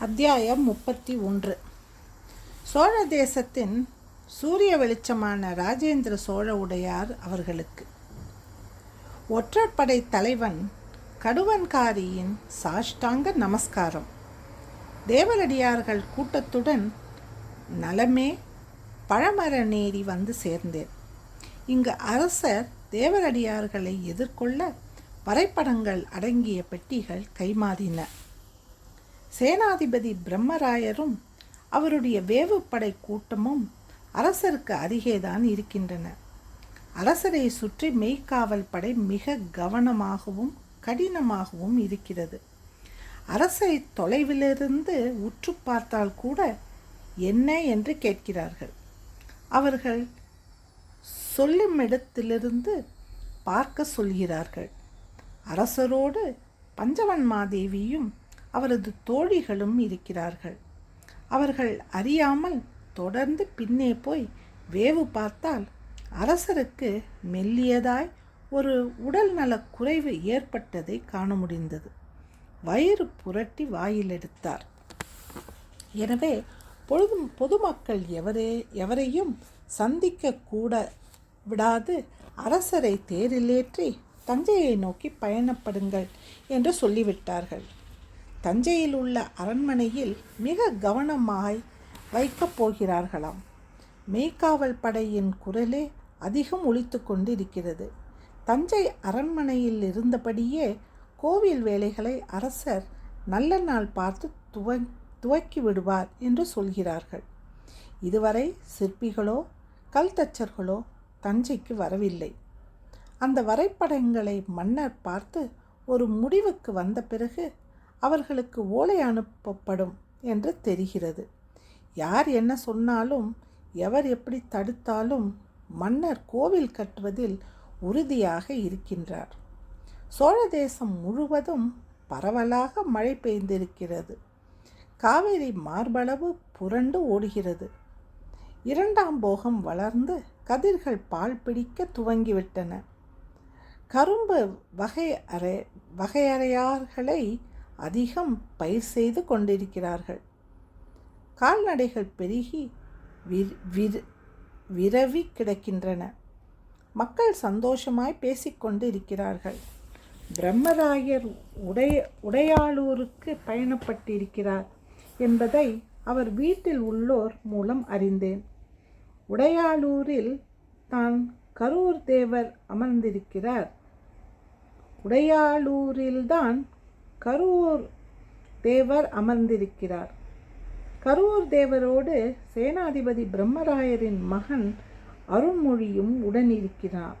அத்தியாயம் முப்பத்தி ஒன்று. சோழ தேசத்தின் சூரிய வெளிச்சமான ராஜேந்திர சோழ உடையார் அவர்களுக்கு. ஒற்றற்படை தலைவன் கடுவன்காரியின் சாஷ்டாங்க நமஸ்காரம். தேவரடியார்கள் கூட்டத்துடன் நலமே பழமர நேரி வந்து சேர்ந்தேன். இங்கு அரசர் தேவரடியார்களை எதிர்கொள்ள வரைபடங்கள் அடங்கிய பெட்டிகள் கைமாறின. சேனாதிபதி பிரம்மராயரும் அவருடைய வேவுப்படை கூட்டமும் அரசருக்கு அருகேதான் இருக்கின்றன. அரசரை சுற்றி மெய்க்காவல் படை மிக கவனமாகவும் கடினமாகவும் இருக்கிறது. அரசை தொலைவிலிருந்து உற்று பார்த்தால் கூட என்ன என்று கேட்கிறார்கள். அவர்கள் சொல்லும் இடத்திலிருந்து பார்க்க சொல்கிறார்கள். அரசரோடு பஞ்சவன்மாதேவியும் அவரது தோழிகளும் இருக்கிறார்கள். அவர்கள் அறியாமல் தொடர்ந்து பின்னே போய் வேவு பார்த்தால் அரசருக்கு மெல்லியதாய் ஒரு உடல் நலக் குறைவு ஏற்பட்டதை காண முடிந்தது. வயிறு புரட்டி வாயில் எடுத்தார். எனவே பொழுது பொதுமக்கள் எவரே எவரையும் சந்திக்க கூட விடாது அரசரை தேரிலேற்றி தஞ்சையை நோக்கி பயணப்படுங்கள் என்று சொல்லிவிட்டார்கள். தஞ்சையில் உள்ள அரண்மனையில் மிக கவனமாய் வைக்கப் போகிறார்களாம். மெய்க்காவல் படையின் குரலே அதிகம் ஒழித்து கொண்டிருக்கிறது. தஞ்சை அரண்மனையில் இருந்தபடியே கோவில் வேலைகளை அரசர் நல்ல நாள் பார்த்து துவ துவக்கி விடுவார் என்று சொல்கிறார்கள். இதுவரை சிற்பிகளோ கல் தச்சர்களோ தஞ்சைக்கு வரவில்லை. அந்த வரைபடங்களை மன்னர் பார்த்து ஒரு முடிவுக்கு வந்த பிறகு அவர்களுக்கு ஓலை அனுப்பப்படும் என்று தெரிகிறது. யார் என்ன சொன்னாலும் எவர் எப்படி தடுத்தாலும் மன்னர் கோவில் கட்டுவதில் உறுதியாக இருக்கின்றார். சோழ தேசம் முழுவதும் பரவலாக மழை பெய்திருக்கிறது. காவேரி மார்பளவு புரண்டு ஓடுகிறது. இரண்டாம் போகம் வளர்ந்து கதிர்கள் பால் பிடிக்க துவங்கிவிட்டன. கரும்பு வகை அறை வகையறையார்களை அதிகம் பயிர் செய்து கொண்டிருக்கிறார்கள். கால்நடைகள் பெருகி விர் விரவி கிடக்கின்றன. மக்கள் சந்தோஷமாய் பேசிக்கொண்டு இருக்கிறார்கள் பிரம்மராயர் உடைய உடையாளூருக்கு பயணப்பட்டிருக்கிறார் என்பதை அவர் வீட்டில் உள்ளோர் மூலம் அறிந்தேன். உடையாளூரில் தான் கரூர் தேவர் அமர்ந்திருக்கிறார். உடையாளூரில்தான் கரூர் தேவர் அமர்ந்திருக்கிறார். கரூர் தேவரோடு சேனாதிபதி பிரம்மராயரின் மகன் அருண்மொழியும் உடனிருக்கிறார்.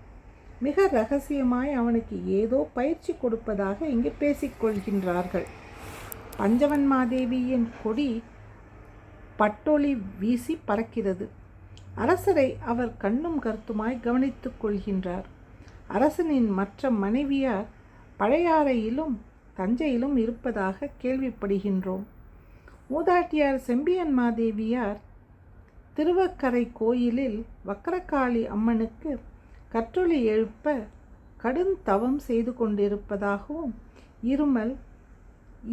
மிக ரகசியமாய் அவனுக்கு ஏதோ பயிற்சி கொடுப்பதாக இங்கு பேசிக்கொள்கின்றார்கள். பஞ்சவன்மாதேவியின் கொடி பட்டொளி வீசி பறக்கிறது. அரசரை அவர் கண்ணும் கருத்துமாய் கவனித்துக் கொள்கின்றார். அரசனின் மற்ற மனைவியார் பழையாறையிலும் தஞ்சையிலும் இருப்பதாக கேள்விப்படுகின்றோம். மூதாட்டியார் செம்பியன் மாதேவியார் திருவக்கரை கோயிலில் வக்கரகாளி அம்மனுக்கு கற்றொளி எழுப்ப கடுந்தவம் செய்து கொண்டிருப்பதாகவும் இருமல்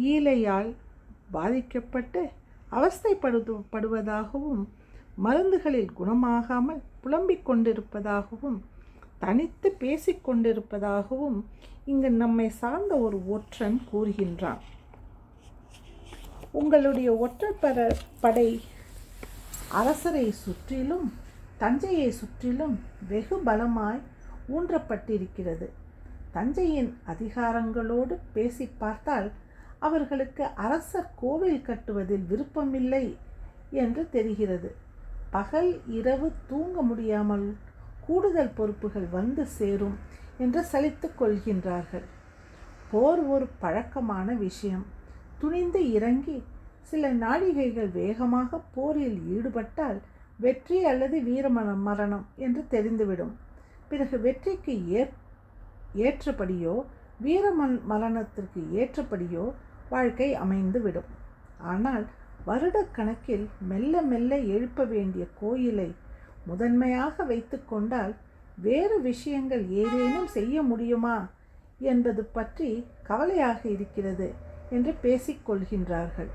ஈலையால் பாதிக்கப்பட்டு அவஸ்தைப்படுவதாகவும் மருந்துகளில் குணமாகாமல் புலம்பிக் கொண்டிருப்பதாகவும் தனித்து பேசிக்கொண்டிருப்பதாகவும் இங்கு நம்மை சார்ந்த ஒரு ஒற்றன் கூறுகின்றான். உங்களுடைய ஒற்றற்பட படை அரசரை சுற்றிலும் தஞ்சையை சுற்றிலும் வெகு பலமாய் ஊன்றப்பட்டிருக்கிறது. தஞ்சையின் அதிகாரங்களோடு பேசி பார்த்தால் அவர்களுக்கு அரசர் கோவில் கட்டுவதில் விருப்பமில்லை என்று தெரிகிறது. பகல் இரவு தூங்க முடியாமல் கூடுதல் பொறுப்புகள் வந்து சேரும் என்று சலித்து கொள்கின்றார்கள். போர் ஒரு பழக்கமான விஷயம். துணிந்து இறங்கி சில நாழிகைகள் வேகமாக போரில் ஈடுபட்டால் வெற்றி அல்லது வீரமர மரணம் என்று தெரிந்துவிடும். பிறகு வெற்றிக்கு ஏற் ஏற்றபடியோ வீரமன் மரணத்திற்கு ஏற்றபடியோ வாழ்க்கை அமைந்துவிடும். ஆனால் வருடக்கணக்கில் மெல்ல மெல்ல எழுப்ப வேண்டிய கோயிலை முதன்மையாக வைத்து கொண்டால் வேறு விஷயங்கள் ஏதேனும் செய்ய முடியுமா என்பது பற்றி கவலையாக இருக்கிறது என்று பேசிக்கொள்கின்றார்கள்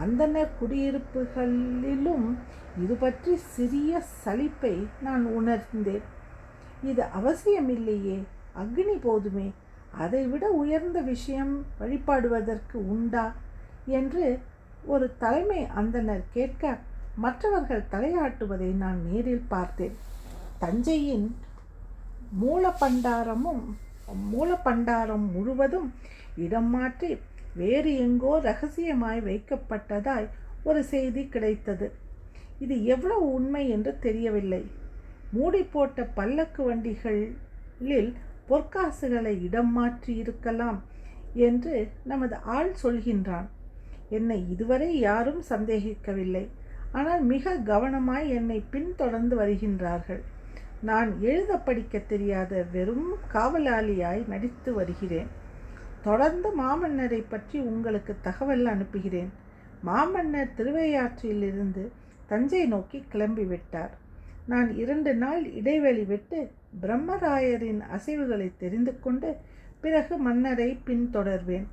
அந்தனர் குடியிருப்புகளிலும் இது பற்றி சிறிய சலிப்பை நான் உணர்ந்தேன். இது அவசியமில்லையே அக்னி போதுமே அதைவிட உயர்ந்த விஷயம் வழிபாடுவதற்கு உண்டா? என்று ஒரு தலைமை அந்தனர் கேட்க மற்றவர்கள் தலையாட்டுவதை நான் நேரில் பார்த்தேன். தஞ்சையின் மூலப்பண்டாரமும் மூலப்பண்டாரம் முழுவதும் இடம் மாற்றி வேறு எங்கோ ரகசியமாய் வைக்கப்பட்டதாய் ஒரு செய்தி கிடைத்தது. இது எவ்வளவு உண்மை என்று தெரியவில்லை. மூடி போட்ட பல்லக்கு வண்டிகளில் பொற்காசுகளை இடம் மாற்றி இருக்கலாம் என்று நமது ஆள் சொல்கின்றான். என்னை இதுவரை யாரும் சந்தேகிக்கவில்லை. ஆனால் மிக கவனமாய் என்னை பின்தொடர்ந்து வருகின்றார்கள். நான் எழுத படிக்க தெரியாத வெறும் காவலாளியாய் நடித்து வருகிறேன். தொடர்ந்து மாமன்னரை பற்றி உங்களுக்கு தகவல் அனுப்புகிறேன். மாமன்னர் திருவையாற்றிலிருந்து தஞ்சை நோக்கி கிளம்பிவிட்டார். நான் இரண்டு நாள் இடைவெளி விட்டு பிரம்மராயரின் அசைவுகளை தெரிந்து கொண்டு பிறகு மன்னரை பின்தொடர்வேன்.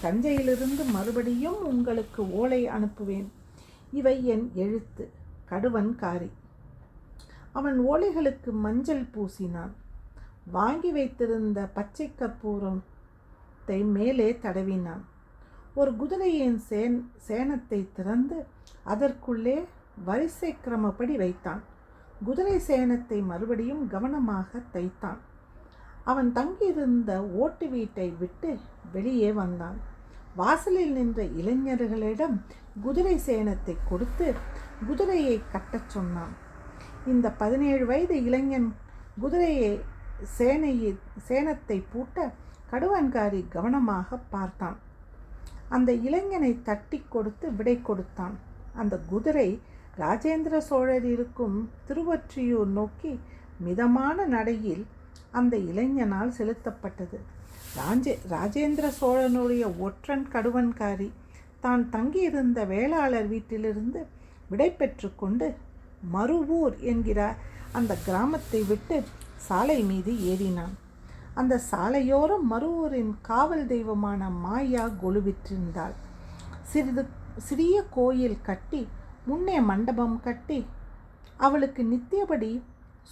தஞ்சையிலிருந்து மறுபடியும் உங்களுக்கு ஓலை அனுப்புவேன். இவை என் எழுத்து. கடுவன் காரி. அவன் ஓலைகளுக்கு மஞ்சள் பூசினான். வாங்கி வைத்திருந்த பச்சை கற்பூரத்தை மேலே தடவினான். ஒரு குதிரையின் சேன் சேனத்தை திறந்து அதற்குள்ளே வரிசை கிரமப்படி வைத்தான். குதிரை சேனத்தை மறுபடியும் கவனமாக தைத்தான். அவன் தங்கியிருந்த ஓட்டு வீட்டை விட்டு வெளியே வந்தான். வாசலில் நின்ற இளைஞர்களிடம் குதிரை சேனத்தை கொடுத்து குதிரையை கட்டச் சொன்னான். இந்த பதினேழு வயது இளைஞன் குதிரையை சேனையை சேனத்தை பூட்ட கடுவன்காரி கவனமாக பார்த்தான். அந்த இளைஞனை தட்டி கொடுத்து விடை கொடுத்தான். அந்த குதிரை ராஜேந்திர சோழர் இருக்கும் திருவொற்றியூர் நோக்கி மிதமான நடையில் அந்த இளைஞனால் செலுத்தப்பட்டது. ராஜே ராஜேந்திர சோழனுடைய ஒற்றன் கடுவன்காரி. தான் தங்கியிருந்த வேளாளர் வீட்டிலிருந்து விடை பெற்று கொண்டு மறுவூர் என்கிற அந்த கிராமத்தை விட்டு சாலை மீது ஏறினான். அந்த சாலையோரம் மறுவூரின் காவல் தெய்வமான மாயா கொலுவிற்றிருந்தாள். சிறிது சிறிய கோயில் கட்டி முன்னே மண்டபம் கட்டி அவளுக்கு நித்தியபடி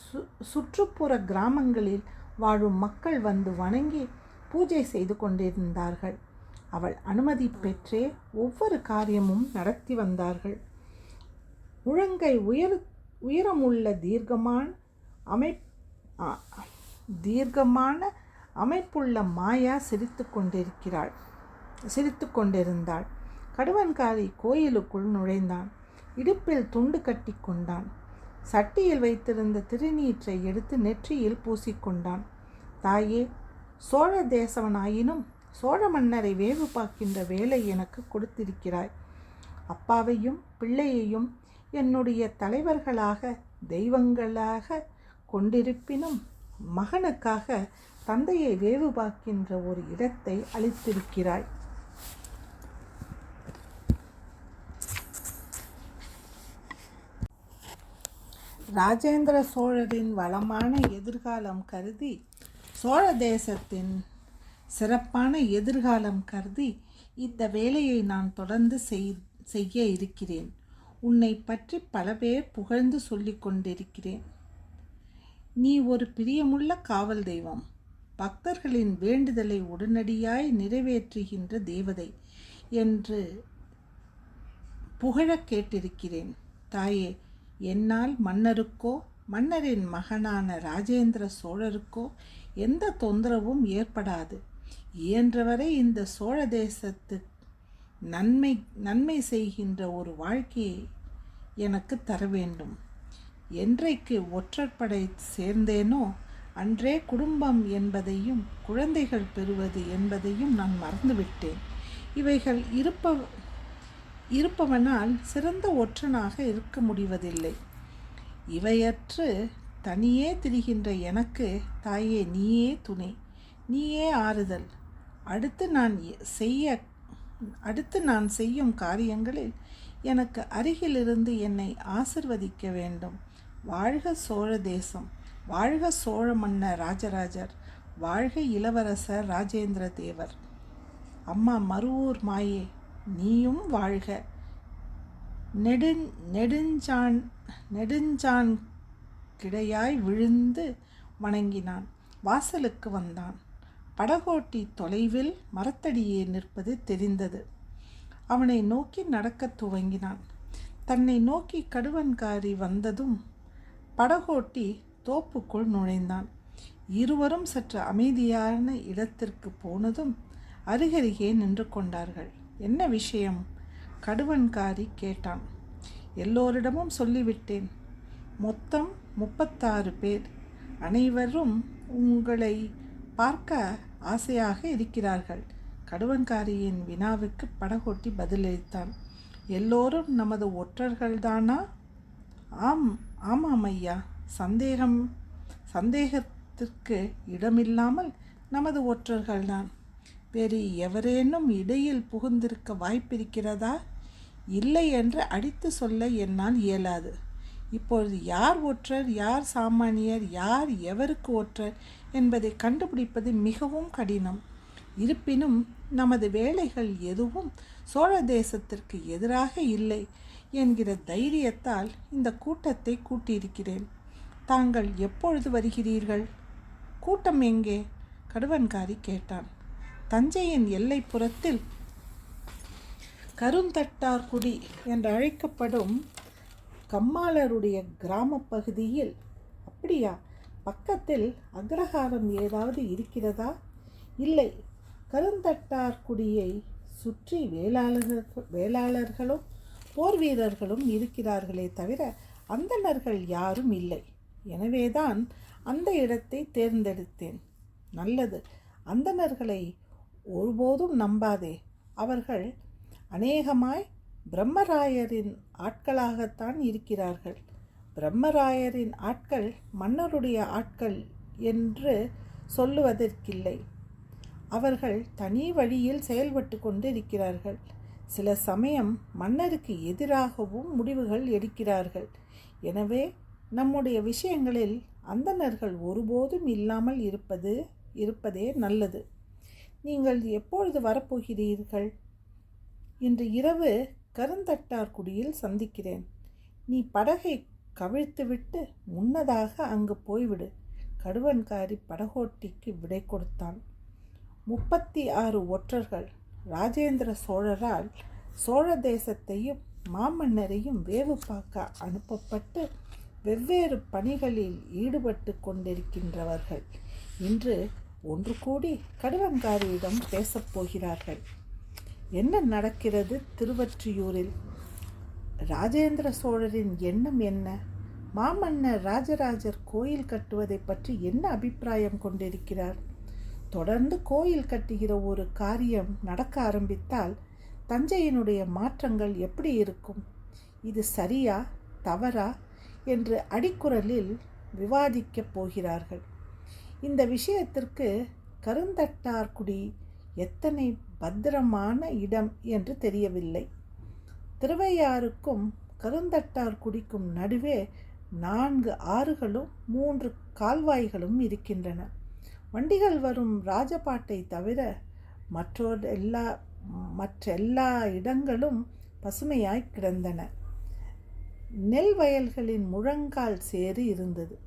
சு சுற்றுப்புற கிராமங்களில் வாழும் மக்கள் வந்து வணங்கி பூஜை செய்து கொண்டிருந்தார்கள். அவள் அனுமதி பெற்றே ஒவ்வொரு காரியமும் நடத்தி வந்தார்கள். முழங்கை உயர் உயரமுள்ள தீர்க்கமான அமை தீர்க்கமான அமைப்புள்ள மாயா சிரித்து கொண்டிருக்கிறாள் சிரித்து கொண்டிருந்தாள். கடுவன்காரி கோயிலுக்குள் நுழைந்தான். இடுப்பில் துண்டு கட்டி கொண்டான். சட்டியில் வைத்திருந்த திருநீற்றை எடுத்து நெற்றியில் பூசிக்கொண்டான் தாயே சோழ தேசவனாயினும் சோழ மன்னரை வேவு பார்க்கின்ற வேலை எனக்கு கொடுத்திருக்கிறாய். அப்பாவையும் பிள்ளையையும் என்னுடைய தலைவர்களாக தெய்வங்களாக கொண்டிருப்பினும் மகனுக்காக தந்தையை வேவு பார்க்கின்ற ஒரு இடத்தை அளித்திருக்கிறாய். ராஜேந்திர சோழரின் வளமான எதிர்காலம் கருதி சோழ தேசத்தின் சிறப்பான எதிர்காலம் கருதி இந்த வேலையை நான் தொடர்ந்து செய்ய இருக்கிறேன். உன்னை பற்றி பல பேர் புகழ்ந்து சொல்லி கொண்டிருக்கிறேன். நீ ஒரு பிரியமுள்ள காவல் தெய்வம். பக்தர்களின் வேண்டுதலை உடனடியாய் நிறைவேற்றுகின்ற தேவதை என்று புகழக் கேட்டிருக்கிறேன். தாயே என்னால் மன்னருக்கோ மன்னரின் மகனான ராஜேந்திர சோழருக்கோ எந்த தொந்தரவும் ஏற்படாது. இயன்றவரை இந்த சோழ தேசத்து நன்மை நன்மை செய்கின்ற ஒரு வாழ்க்கையை எனக்கு தர வேண்டும். என்றைக்கு ஒற்றற்படை சேர்ந்தேனோ அன்றே குடும்பம் என்பதையும் குழந்தைகள் பெறுவது என்பதையும் நான் மறந்துவிட்டேன். இவைகள் இருப்ப இருப்பவனால் சிறந்த ஒற்றனாக இருக்க முடிவதில்லை. இவையற்று தனியே திரிகின்ற எனக்கு தாயே நீயே துணை நீயே ஆறுதல். அடுத்து நான் செய்ய அடுத்து நான் செய்யும் காரியங்களில் எனக்கு அருகிலிருந்து என்னை ஆசிர்வதிக்க வேண்டும். வாழ்க சோழ தேசம் வாழ்க சோழ மன்னர் ராஜராஜர் வாழ்க இளவரசர் ராஜேந்திர தேவர். அம்மா மருவூர் மாயே நீயும் வாழ்க. நெடுஞ் நெடுஞ்சான் நெடுஞ்சான் கிடையாய் விழுந்து வணங்கினான். வாசலுக்கு வந்தான். படகோட்டி தொலைவில் மரத்தடியே நிற்பது தெரிந்தது. அவனை நோக்கி நடக்கத் துவங்கினான். தன்னை நோக்கி கடுவன்காரி வந்ததும் படகோட்டி தோப்புக்குள் நுழைந்தான். இருவரும் சற்று அமைதியான இடத்திற்கு போனதும் அருகருகே நின்று கொண்டார்கள். என்ன விஷயம்? கடுவன்காரி கேட்டான். எல்லோரிடமும் சொல்லிவிட்டேன். மொத்தம் முப்பத்தாறு பேர். அனைவரும் உங்களை பார்க்க ஆசையாக இருக்கிறார்கள். கடுவன்காரியின் வினாவுக்கு படகோட்டி பதிலளித்தான். எல்லோரும் நமது ஒற்றர்கள்தானா? ஆம் ஆமாம் ஐயா சந்தேகம் சந்தேகத்திற்கு இடமில்லாமல் நமது ஒற்றர்கள்தான். வேறு எவரேனும் இடையில் புகுந்திருக்க வாய்ப்பிருக்கிறதா? இல்லை என்று அடித்து சொல்ல என்னால் இயலாது. இப்பொழுது யார் ஒற்றர் யார் சாமானியர் யார் எவருக்கு ஒற்றர் என்பதை கண்டுபிடிப்பது மிகவும் கடினம். இருப்பினும் நமது வேலைகள் எதுவும் சோழ தேசத்திற்கு எதிராக இல்லை என்கிற தைரியத்தால் இந்த கூட்டத்தை கூட்டியிருக்கிறேன். தாங்கள் எப்பொழுது வருகிறீர்கள்? கூட்டம் எங்கே? கடுவன்காரி கேட்டான். தஞ்சையின் எல்லைப்புறத்தில் கருந்தட்டார்குடி என்று அழைக்கப்படும் கம்மாளருடைய கிராம பகுதியில் அப்படியா? பக்கத்தில் அக்ரஹாரம் ஏதாவது இருக்கிறதா? இல்லை. கருந்தட்டார்குடியை சுற்றி வேளாளர்கள் வேளாளர்களும் போர் வீரர்களும் இருக்கிறார்களே தவிர அந்தணர்கள் யாரும் இல்லை. எனவேதான் அந்த இடத்தை தேர்ந்தெடுத்தேன். நல்லது. அந்தணர்களை ஒருபோதும் நம்பாதே. அவர்கள் அநேகமாய் பிரம்மராயரின் ஆட்களாகத்தான் இருக்கிறார்கள். பிரம்மராயரின் ஆட்கள் மன்னருடைய ஆட்கள் என்று சொல்லுவதற்கில்லை. அவர்கள் தனி வழியில் செயல்பட்டு கொண்டிருக்கிறார்கள். சில சமயம் மன்னருக்கு எதிராகவும் முடிவுகள் எடுக்கிறார்கள். எனவே நம்முடைய விஷயங்களில் அந்தணர்கள் ஒருபோதும் இல்லாமல் இருப்பது இருப்பதே நல்லது. நீங்கள் எப்பொழுது வரப்போகிறீர்கள்? இன்று இரவு கருந்தட்டார்குடியில் சந்திக்கிறேன். நீ படகை கவிழ்த்துவிட்டு முன்னதாக அங்கு போய்விடு. கடுவன்காரி படகோட்டிக்கு விடை கொடுத்தான். முப்பத்தி ஆறு ஒற்றர்கள் ராஜேந்திர சோழரால் சோழ தேசத்தையும் மாமன்னரையும் வேவு பார்க்க அனுப்பப்பட்டு வெவ்வேறு பணிகளில் ஈடுபட்டு கொண்டிருக்கின்றவர்கள். இன்று ஒன்று கூடி கடுவன்காரியிடம் பேசப்போகிறார்கள் என்ன நடக்கிறது திருவற்றியூரில்? ராஜேந்திர சோழரின் எண்ணம் என்ன? மாமன்னர் ராஜராஜர் கோயில் கட்டுவதை பற்றி என்ன அபிப்பிராயம் கொண்டிருக்கிறார்? தொடர்ந்து கோயில் கட்டுகிற ஒரு காரியம் நடக்க ஆரம்பித்தால் தஞ்சையினுடைய மாற்றங்கள் எப்படி இருக்கும்? இது சரியா தவறா? என்று அடிக்குரலில் விவாதிக்கப் போகிறார்கள். இந்த விஷயத்திற்கு கருந்தட்டார்குடி எத்தனை பத்திரமான இடம் என்று தெரியவில்லை. திருவையாறுக்கும் கருந்தட்டார்குடிக்கும் நடுவே நான்கு ஆறுகளும் மூன்று கால்வாய்களும் இருக்கின்றன. வண்டிகள் வரும் ராஜபாட்டை தவிர மற்றொரு எல்லா மற்றெல்லா இடங்களும் பசுமையாய் கிடந்தன. நெல் வயல்களின் முழங்கால் சேறு இருந்தது.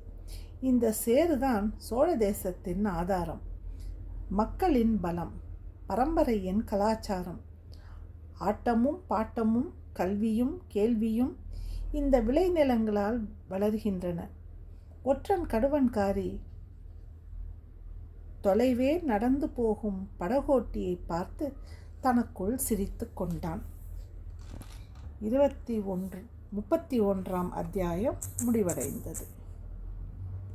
இந்த சேறுதான் சோழ தேசத்தின் ஆதாரம். மக்களின் பலம். பரம்பரையின் கலாச்சாரம். ஆட்டமும் பாட்டமும் கல்வியும் கேள்வியும் இந்த விளைநிலங்களால் வளர்கின்றன. ஒற்றன் கடுவன்காரி தொலைவே நடந்து போகும் படகோட்டியை பார்த்து தனக்குள் சிரித்து கொண்டான். இருபத்தி ஒன்று முப்பத்தி ஒன்றாம் அத்தியாயம் முடிவடைந்தது.